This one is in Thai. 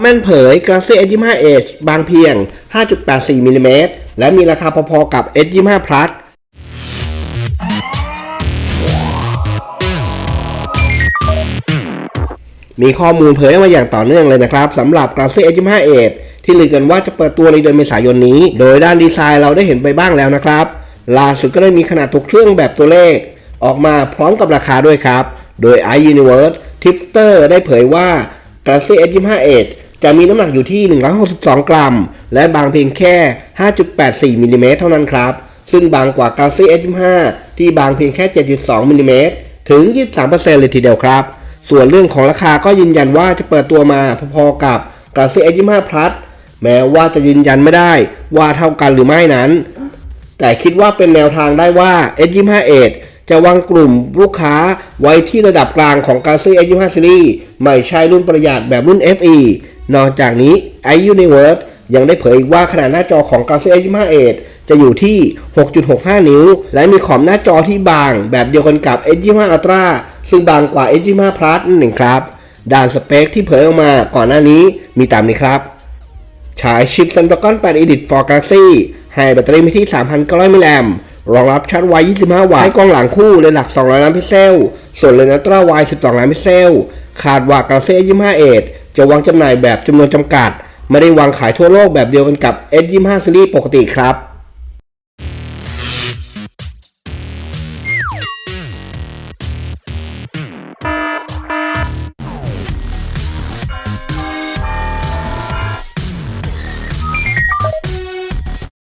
แม่นเผย Galaxy S25 Edge บางเพียง 5.84มิลลิเมตรและมีราคาพอๆกับ S25 Plus มีข้อมูลเผยออกมาอย่างต่อเนื่องเลยนะครับสำหรับ Galaxy S25 Edge ที่ลือกันว่าจะเปิดตัวในเดือนเมษายนนี้ โดยด้านดีไซน์เราได้เห็นไปบ้างแล้วนะครับล่าสุดก็ได้มีขนาดตัวเครื่องแบบตัวเลข ออกมาพร้อมกับราคาด้วยครับ โดย iUniverse Tipster ได้เผยว่า Galaxy S25 Edge จะมีน้ำหนักอยู่ที่ 162 กรัม และบางเพียงแค่ 5.84มิลลิเมตรเท่านั้นครับ ซึ่งบางกว่า Galaxy S25 ที่บางเพียงแค่ 7.2มิลลิเมตรถึง 23%เลยทีเดียวครับ ส่วนเรื่องของราคาก็ยืนยันว่าจะเปิดตัวมาพอๆกับ Galaxy S25 Plus แม้ว่าจะยืนยันไม่ได้ว่าเท่ากันหรือไม่นั้น แต่คิดว่าเป็นแนวทางได้ว่า S25 Edge จะวางกลุ่มลูกค้าไว้ที่ระดับกลางของ Galaxy S25 Series ไม่ใช่รุ่นประหยัดแบบรุ่น FE นอกจากนี้ iUniverse ยังได้เผยอีกว่าขนาดหน้าจอของ Galaxy S25 Edge จะอยู่ที่ 6.65 นิ้ว และมีขอบหน้าจอที่บางแบบเดียวกันกับ S25 Ultra ซึ่งบางกว่า S25 Plus นั่นเองครับ ด้านสเปคที่เผยออกมาก่อนหน้านี้มีตามนี้ครับ ฉายชิป Snapdragon 8 Edit for Galaxy ให้แบตเตอรี่มีที่ 3,900 มิลลิแอมป์รองรับชาร์จไว 25 วัตต์ให้กล้องหลังคู่เลนส์หลัก 200 ล้านพิกเซล ส่วนเลนส์อัลตร้าไว 12 ล้านพิกเซล คาดว่า Galaxy S25 Edge จะวางจำหน่ายแบบจำนวนจำกัด ไม่ได้วางขายทั่วโลกแบบเดียวกันกับ S25 Series ปกติครับ